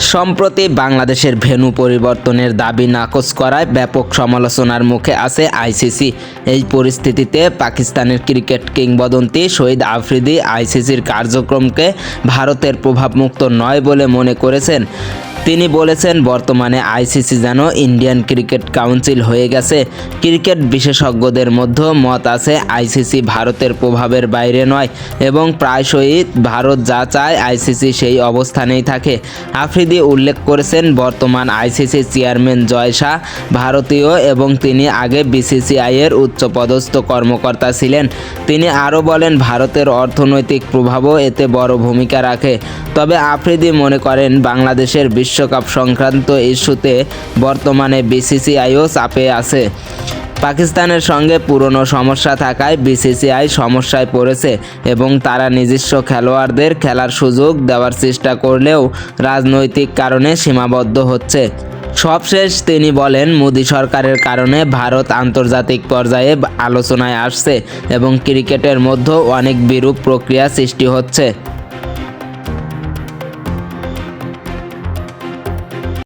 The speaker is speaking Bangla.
সম্প্রতি বাংলাদেশের ভেন্যু পরিবর্তনের দাবি নাকচ করায় ব্যাপক সমালোচনার মুখে আছে আইসিসি। এই পরিস্থিতিতে পাকিস্তানের ক্রিকেট কিংবদন্তি শহীদ আফ্রিদি আইসিসির কার্যক্রমকে ভারতের প্রভাবমুক্ত নয় বলে মনে করেছেন। তিনি বলেছেন, বর্তমানে আইসিসি যেন ইন্ডিয়ান ক্রিকেট কাউন্সিল হয়ে গেছে। ক্রিকেট বিশেষজ্ঞদের মধ্যে মত আছে, আইসিসি ভারতের প্রভাবের বাইরে নয় এবং প্রায়শই ভারত যা চায় আইসিসি সেই অবস্থানেই থাকে। আফ্রিদি উল্লেখ করেছেন বর্তমান আইসিসি চেয়ারম্যান জয় শাহ, ভারতীয় এবং তিনি আগে বিসিসিআই এর উচ্চপদস্থ কর্মকর্তা ছিলেন। তিনি আরও বলেন, ভারতের অর্থনৈতিক প্রভাবও এতে বড় ভূমিকা রাখে। তবে আফ্রিদি মনে করেন, বাংলাদেশের বিশ্বকাপ সংক্রান্ত ইস্যুতে বর্তমানে বিসিসিআইও চাপে আছে। পাকিস্তানের সঙ্গে পুরনো সমস্যা থাকায় বিসিসিআই সমস্যায় পড়েছে এবং তারা নিজস্ব খেলোয়াড়দের খেলার সুযোগ দেওয়ার চেষ্টা করলেও রাজনৈতিক কারণে সীমাবদ্ধ হচ্ছে। সবশেষ তিনি বলেন, মোদী সরকারের কারণে ভারত আন্তর্জাতিক পর্যায়ে আলোচনায় আসছে এবং ক্রিকেটের মধ্যেও অনেক বিরূপ প্রক্রিয়া সৃষ্টি হচ্ছে।